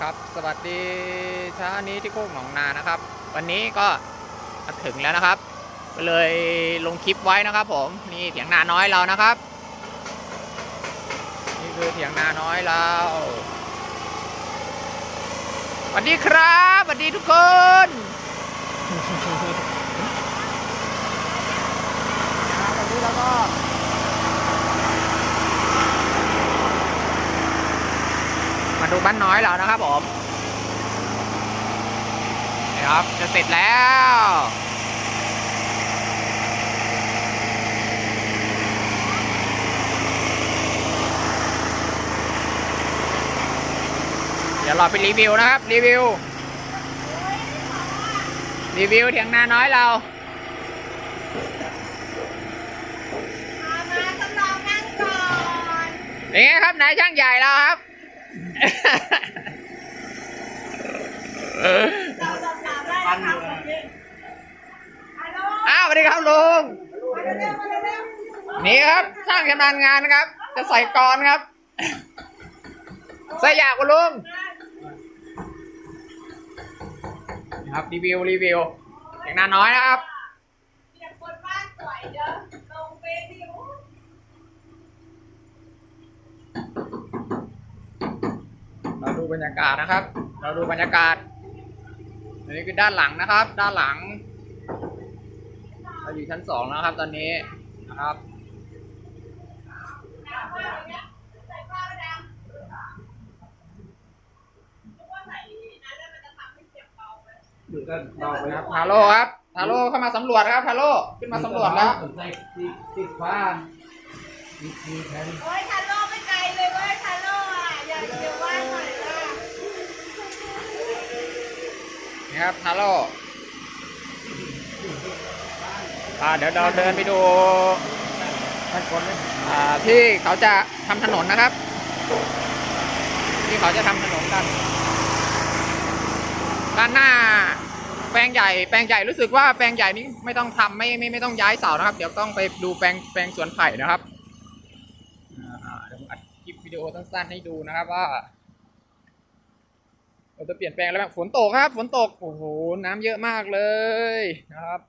ครับ สวัสดีเช้านี้ที่โคกหนองนานะครับ วันนี้ก็มาถึงแล้วนะครับก็เลยลงคลิปไว้นะครับ ผมนี่เถียงนาน้อยเรานะครับ นี่คือเถียงนาน้อยเราสวัสดีครับสวัสดีทุกคน วันนี้เราก็ มา ดูบ้านน้อยเรานะครับผมนี่ครับจะเสร็จแล้วเดี๋ยวเราไปรีวิวนะครับ รีวิว รีวิวเถียงนาน้อยเรามามาทดลองนั่งก่อนนี่ไงครับนายช่างใหญ่เราครับ เอาได้นะครับผมนี่ฮัลโหลอ้าวสวัสดีครับลุงมาเร็วๆมาเร็วๆนี่ครับช่างชำนาญงานนะครับ จะใส่กรอนครับ ใส่ยากกว่าลุงนี่ครับรีวิวรีวิวเสียงนาน้อยนะครับ เดี๋ยวคนบ้านสวยเด้อลงเฟซดิว เราดูบรรยากาศนะครับ เราดูบรรยากาศอันนี้คือด้านหลังนะครับ ด้านหลังเราอยู่ชั้นสองแล้วครับ ตอนนี้นะครับน้ำผ้าอย่างเงี้ยใส่ผ้าแล้วดังนึกว่าใส่นั้นแล้วมันจะทำให้เสียงเบาไหมอยู่กันเบาไปนะคแล้รัวบทาโร่ครับทาโร่เข้ามาสำรวจครับทาโร่ขึ้นมาสำรวจแล้วใส่ติดติดฟ้ามีมีแทนโอ้ยทันโล นี่ครับทาโร่อ่าเดี๋ยวเราเดินไปดูท่านคนเลยอ่าที่เขาจะทำถนนนะครับ ที่เขาจะทำถนนกัน ด้านหน้า แปลงใหญ่ แปลงใหญ่รู้สึกว่าแปลงใหญ่นี้ไม่ต้องทำไม่ไม่ไม่ต้องย้ายเสานะครับ เดี๋ยวต้องไปดูแปลงแปลงสวนไผ่นะครับอ่าเดี๋ยวผมอัดคลิปวิดีโอสั้นๆให้ดูนะครับว่า เราจะเปลี่ยนแปลงแล้วแบบฝนตกครับ ฝนตก โอ้โห น้ำเยอะมากเลยนะครับ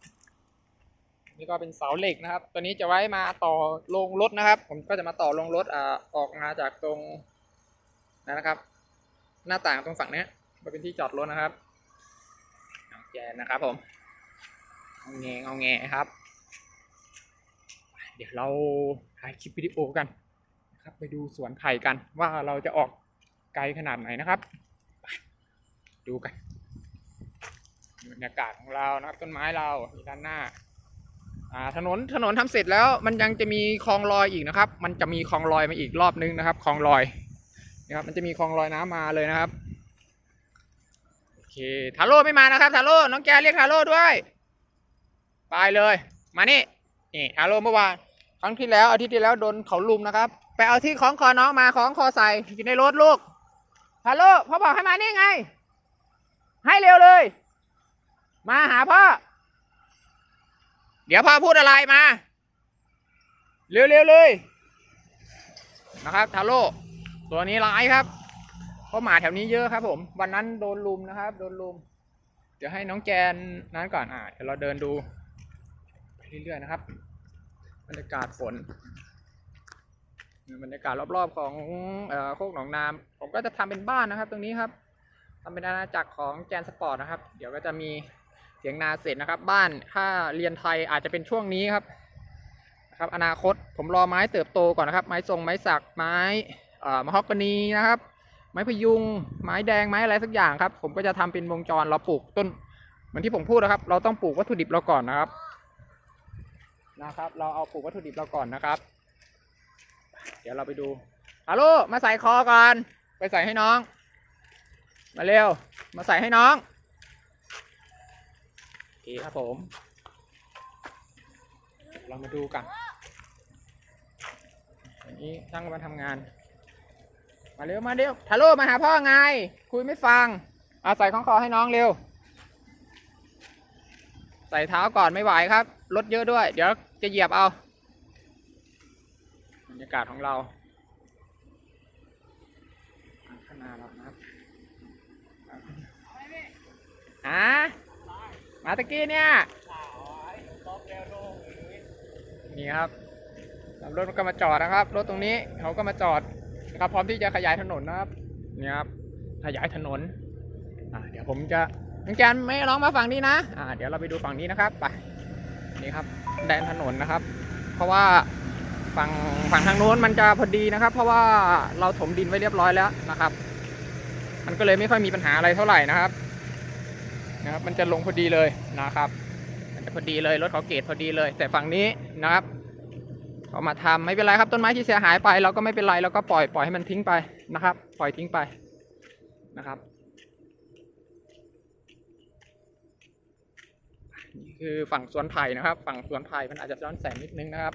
นี่ก็เป็นเสาเหล็กนะครับ ตัวนี้จะไว้มาต่อลงรถนะครับ ผมก็จะมาต่อลงรถอ่าออกมาจากตรงนะครับ หน้าต่างตรงฝั่งนี้มาเป็นที่จอดรถนะครับเอาแกนนะครับผมเอาแงเอาแงครับ เดี๋ยวเราถ่ายคลิปวิดีโอกันนะครับ ไปดูสวนไผ่กันว่าเราจะออกไกลขนาดไหนนะครับ ดูกันบรรยากาศของเรานะครับต้นไม้เราด้านหน้าอ่าถนนถนนทำเสร็จแล้วมันยังจะมีคลองลอยอีกนะครับ มันจะมีคลองลอยมาอีกรอบนึงนะครับคลองลอยนะครับมันจะมีคลองลอยน้ำมาเลยนะครับโอเคทาโร่ไม่มานะครับทาโร่น้องแกเรียกทาโร่ด้วยไปเลย มานี่นี่ทาโร่เมื่อวานครั้งที่แล้วอาทิตย์ที่แล้วโดนเขาลุมนะครับไปเอาที่ของคอน้องมาของคอใส่อยู่ในรถลูกทาโร่พ่อบอกให้มานี่ไง ให้เร็วเลย มาหาพ่อ เดี๋ยวพ่อพูดอะไรมา เร็วๆเลย นะครับทาโร่ตัวนี้ร้ายครับเพราะหมาแถวนี้เยอะครับ ผม วันนั้นโดนลุมนะครับ โดนลุม เดี๋ยวให้น้องแกนนั้นก่อนอ่าเดี๋ยวเราเดินดูไปเรื่อยๆนะครับบรรยากาศฝนบรรยากาศรอบๆของอโคกหนองนามผมก็จะทำเป็นบ้านนะครับ ตรงนี้ครับ ทำเป็นอาณาจักรของแกนสปอร์ตนะครับ เดี๋ยวก็จะมีเสียงนาเสร็จนะครับ บ้านถ้าเรียนไทยอาจจะเป็นช่วงนี้ครับนะครับ อนาคตผมรอไม้เติบโตก่อนนะครับ ไม้ทรงไม้สักไม้เอ่อมะฮอกกานีนะครับ ไม้พยุง ไม้แดงไม้อะไรสักอย่างครับ ผมก็จะทำเป็นวงจรเราปลูกต้น เหมือนที่ผมพูดนะครับ เราต้องปลูกวัตถุดิบเราก่อนนะครับนะครับ เราเอาปลูกวัตถุดิบเราก่อนนะครับ เดี๋ยวเราไปดูฮัลโหลมาใส่คอก่อน ไปใส่ให้น้อง มาเร็ว มาใส่ให้น้องโอเคครับผม เรามาดูกันอันนี้ช่างกำลังทำงาน มาเร็ว มาเร็วทาโร่มาหาพ่อไง คุยไม่ฟังเอาใส่ของคอให้น้องเร็ว ใส่เท้าก่อนไม่ไหวครับ รถเยอะด้วย เดี๋ยวจะเหยียบเอา บรรยากาศของเราข้างหน้าเรานะครับ ฮะมาตะกี้เนี่ยนี่ครับรถก็มาจอดนะครับ รถตรงนี้เขาก็มาจอดนะครับพร้อมที่จะขยายถนนนะครับนี่ครับขยายถนนอ่าเดี๋ยวผมจะน้องแกนไม่ร้องมาฝั่งนี้นะอ่าเดี๋ยวเราไปดูฝั่งนี้นะครับไปนี่ครับแดนถนนนะครับ เพราะว่าฝั่งฝั่งทางโน้นมันจะพอดีนะครับ เพราะว่าเราถมดินไว้เรียบร้อยแล้วนะครับ มันก็เลยไม่ค่อยมีปัญหาอะไรเท่าไหร่นะครับ นะครับมันจะลงพอดีเลยนะครับ มันจะพอดีเลยรถเขาเกตพอดีเลย แต่ฝั่งนี้นะครับเขามาทำไม่เป็นไรครับต้นไม้ที่เสียหายไปเราก็ไม่เป็นไรเราก็ปล่อยปล่อยให้มันทิ้งไปนะครับ ปล่อยทิ้งไปนะครับนี่คือฝั่งสวนไผ่นะครับ ฝั่งสวนไผ่มันอาจจะย้อนแสงนิดนึงนะครับ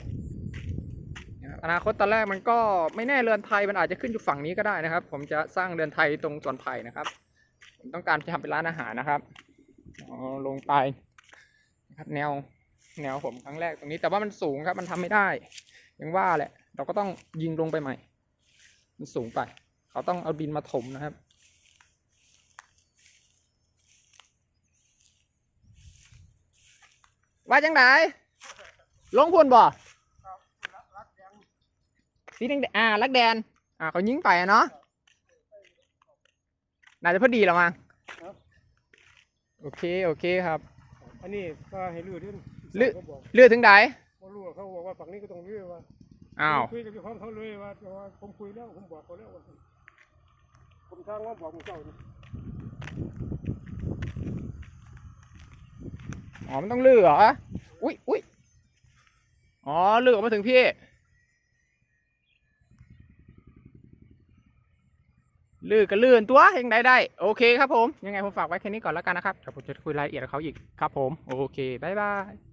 อนาคตตอนแรกมันก็ไม่แน่เรือนไทยมันอาจจะขึ้นอยู่ฝั่งนี้ก็ได้นะครับ ผมจะสร้างเรือนไทยตรงสวนไผ่นะครับผมต้องการจะทำเป็นร้านอาหารนะครับ ลงไปครับแนวแนวผมครั้งแรกตรงนี้ แต่ว่ามันสูงครับมันทำไม่ได้ยังว่าแหละ เราก็ต้องยิงลงไปใหม่ มันสูงไป เขาต้องเอาดินมาถมนะครับว่าจังไดลงพุ่นบ่สีแดงอ่าลักแดน อ่าเขายิงไปอะเนาะน่าจะพอดีแล้วมั้ง โอเคโอเคครับอันนี้ก็ให้ลื้อด้วยลื้อเขาบอกเลือดถึงไดว่ารู้ว่าเขาบอกว่าฝั่งนี้ก็ต้องลื้อว่าอ้าว คุยกับเจ้าของเขาเลยว่าว่าผมคุยแล้วผมบอกเขาแล้วว่าผมทางว่าบอกมึงเจ้านี่อ๋อมันต้องเลือเหรอ อุ้ยอุ้ยอ๋อเลือออกมาถึงพี่ ลื่นก็ลื่นตัวยังไงได้ โอเคครับผม ยังไงผมฝากไว้แค่นี้ก่อนแล้วกันนะครับเดี๋ยวผมจะคุยรายละเอียดกับเขาอีกครับผม โอเค บ๊ายบาย